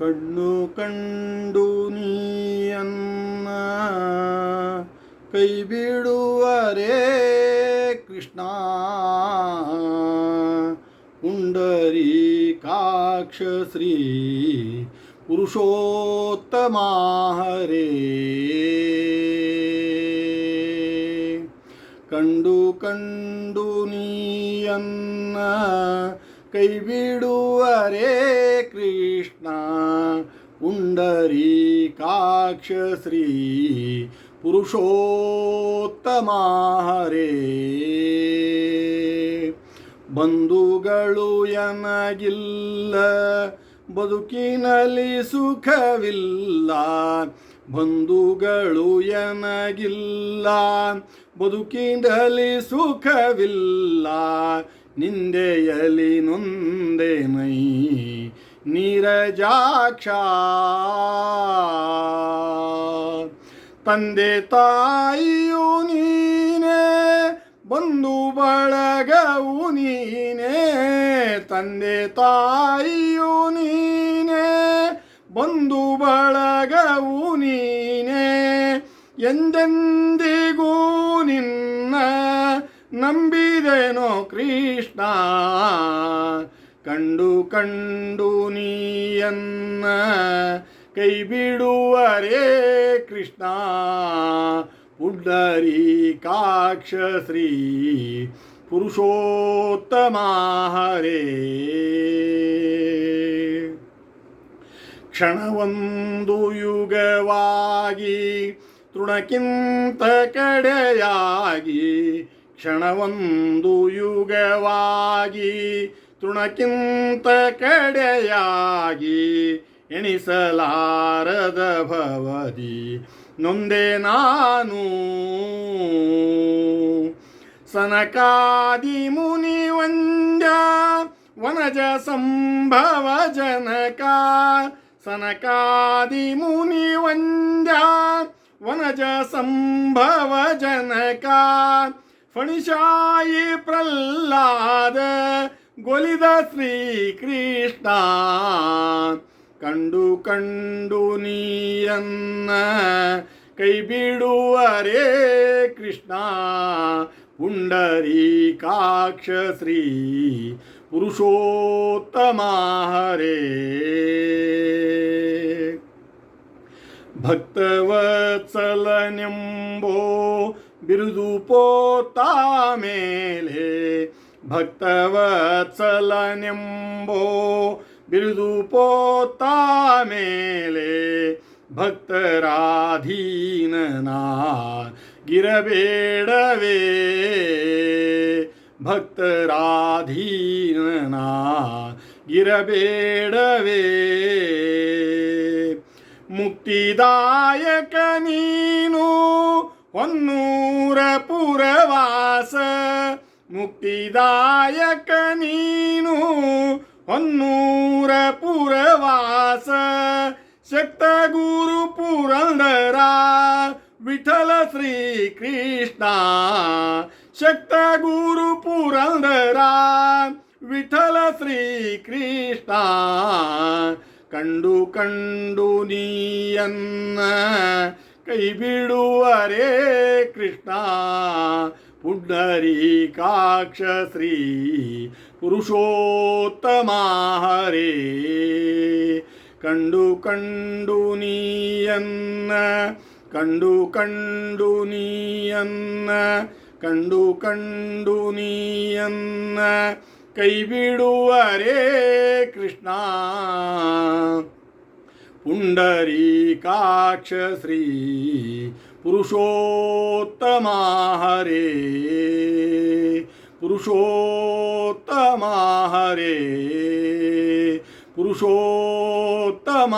ಕಣ್ಣು ಕಂಡು ನೀಯನ್ನ ಕೈ ಬಿಡುವರೇ ಕೃಷ್ಣ. ಪುಂಡರೀಕಾಕ್ಷ ಶ್ರೀ ಪುರುಷೋತ್ತಮ ಹರೇ ಕಂಡು ಕಂಡು ನೀಯನ್ನ ಕೈ ಬಿಡುವರೆ ಕೃಷ್ಣ ಪುಂಡರೀಕಾಕ್ಷ ಶ್ರೀ ಪುರುಷೋತ್ತಮ ಹರೇ. ಬಂಧುಗಳು ಎನಗಿಲ್ಲ, ಬದುಕಿನಲ್ಲಿ ಸುಖವಿಲ್ಲ. ಬಂಧುಗಳು ಎನಗಿಲ್ಲ, ಬದುಕಿನಲ್ಲಿ ಸುಖವಿಲ್ಲ. ನಿಂದೆಯಲಿ ನೊಂದೆನೈ ನೀರಜಾಕ್ಷ. ತಂದೆ ತಾಯಿಯು ನೀನೇ, ಬಂಧು ಬಳಗವು ನೀನೇ. ತಂದೆ ತಾಯಿಯು ನೀನೇ, ಬಂಧು ಬಳಗವು ನೀನೇ. ಎಂದೆಂದಿಗೂ ನಂಬಿದೆನೋ ಕೃಷ್ಣ. ಕಂಡು ಕಂಡು ನೀಯನ್ನ ಕೈ ಬಿಡುವರೇ ಕೃಷ್ಣ. ಪುಂಡರೀಕಾಕ್ಷ ಶ್ರೀ ಪುರುಷೋತ್ತಮ ಹರೇ ಕ್ಷಣವೊಂದು ಯುಗವಾಗಿ ತೃಣಕ್ಕಿಂತ ಕಡೆಯಾಗಿ ಕ್ಷಣವೊಂದು ಯುಗವಾಗಿ ತೃಣಕ್ಕಿಂತ ಕಡೆಯಾಗಿ ಎಣಿಸಲಾರದ ಭವದಿ, ನೊಂದೆ ನಾನು. ಸನಕಾದಿ ಮುನಿ ವಂಜ ವನಜ ಸಂಭವ ಜನಕ. ಸನಕಾದಿ ಮುನಿ ವಂಜ ವನಜ ಸಂಭವ ಜನಕ. ಫಣಿಶಾಯಿ ಪ್ರಹ್ಲಾದ ಗೊಲಿದ ಶ್ರೀಕೃಷ್ಣ. ಕಂಡು ಕಂಡು ನೀಯನ್ನ ಕೈ ಬಿಡುವರೇ ಕೃಷ್ಣ. ಪುಂಡರೀಕಾಕ್ಷ ಶ್ರೀ ಪುರುಷೋತ್ತಮ ಹರೇ. ಭಕ್ತವತ್ಸಲನೆಂಬೋ ಬಿರುದು ಪೋತ ಮೇಲೆ ಭಕ್ತವತ್ಸಲನೆಂಬೋ ಬಿರುದು ಪೋತ ಮೇಲೆ ಭಕ್ತರಾಧೀನನಾ ಗಿರಬೇಡವೇ ಭಕ್ತರಾಧೀನನಾ ಗಿರಬೇಡವೇ ಮುಕ್ತಿದಾಯಕ ನೀನು ಹೊನ್ನೂರ ಪುರವಾಸ ಮುಕ್ತಿದಾಯಕ ನೀನು ಹೊನ್ನೂರ ಪುರವಾಸ ಶಕ್ತ ಗುರು ಪುರಂದರ ವಿಠಲ ಶ್ರೀ ಕೃಷ್ಣ ಶಕ್ತ ಗುರು ಪುರಂದರ ವಿಠಲ ಶ್ರೀ ಕೃಷ್ಣ ಕಂಡು ಕಂಡು ನೀಯನ್ನ ಕೈ ಬಿಡುವರೇ ಕೃಷ್ಣ ಪುಂಡರೀಕಾಕ್ಷ ಶ್ರೀ ಪುರುಷೋತ್ತಮ ಹರೇ ಕಂಡು ಕಂಡು ನೀಯನ್ನ ಕಂಡು ಕಂಡು ನೀಯನ್ನ ಕಂಡು ಕಂಡು ನೀಯನ್ನ ಕೈ ಬಿಡುವರೇ ಕೃಷ್ಣ ಪುಂಡರೀಕಾಕ್ಷ ಶ್ರೀ ಪುರುಷೋತ್ತಮ ಹರೇ ಪುರುಷೋತ್ತಮ ಹರೇ ಪುರುಷೋತ್ತಮ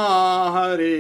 ಹರೇ